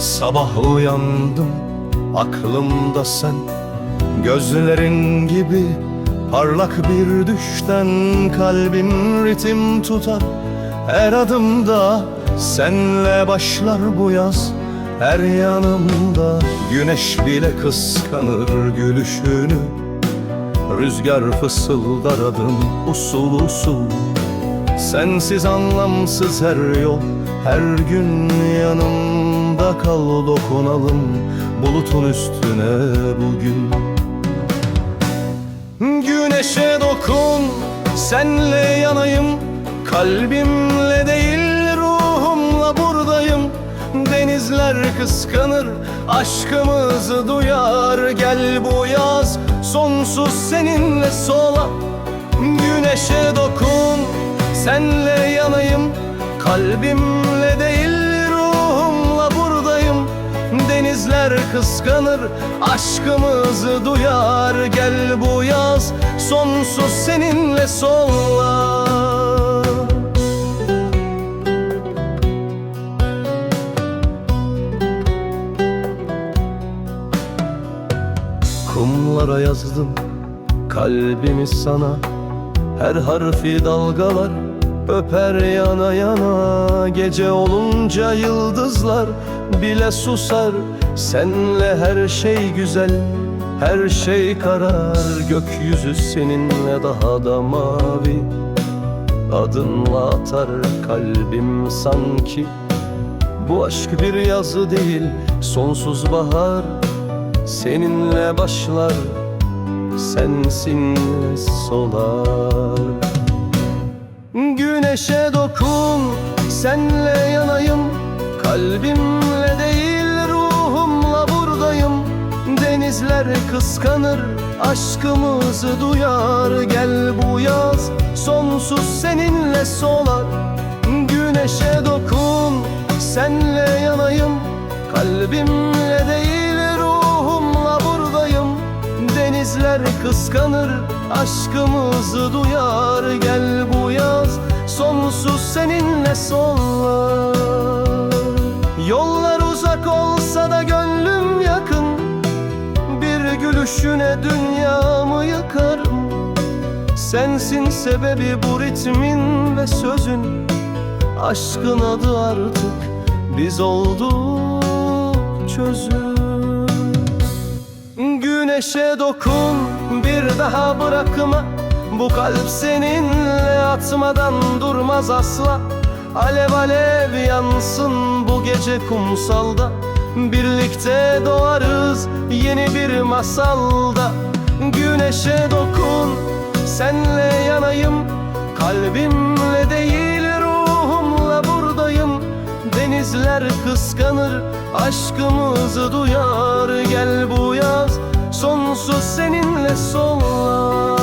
Sabah uyandım aklımda sen. Gözlerin gibi parlak bir düşten Kalbim ritim tutar. Her adımda Senle başlar bu yaz. Her yanımda Güneş bile kıskanır gülüşünü. Rüzgar fısıldar adım usul usul. Sensiz anlamsız her yol Her gün yanımda kal dokunalım Bulutun üstüne bugün. Güneşe dokun senle yanayım. Kalbimle değil ruhumla buradayım. Denizler kıskanır aşkımızı duyar. Gel bu yaz sonsuz seninle sola. Güneşe dokun senle yanayım Kalbimle değil ruhumla buradayım. Denizler kıskanır aşkımızı duyar. Gel bu yaz sonsuz seninle sola Kumlara yazdım kalbimi sana. Her harfi dalgalar öper yana yana. Gece olunca yıldızlar bile susar. Senle her şey güzel her şey karar. Gökyüzü seninle daha da mavi. Adınla atar kalbim sanki. Bu aşk bir yazı değil sonsuz bahar. Seninle başlar sensin solar Güneşe dokun senle yanayım. Kalbimle değil ruhumla buradayım. Denizler kıskanır aşkımızı duyar. Gel bu yaz sonsuz seninle solar Güneşe dokun senle yanayım. Kalbimle değil ruhumla buradayım. Denizler kıskanır aşkımızı duyar. Gel bu yaz sonsuz seninle sollar Yollar uzak olsa da gönlüm yakın. Bir gülüşüne dünyamı yıkarım Sensin sebebi bu ritmin ve sözün. Aşkın adı artık biz olduk çözüm Güneşe dokun bir daha bırakma Bu kalp seninle atmadan durmaz asla. Alev alev yansın bu gece kumsalda. Birlikte doğarız yeni bir masalda. Güneşe dokun senle yanayım. Kalbimle değil ruhumla buradayım. Denizler kıskanır aşkımızı duyar. Gel bu yaz sonsuz seninle sollar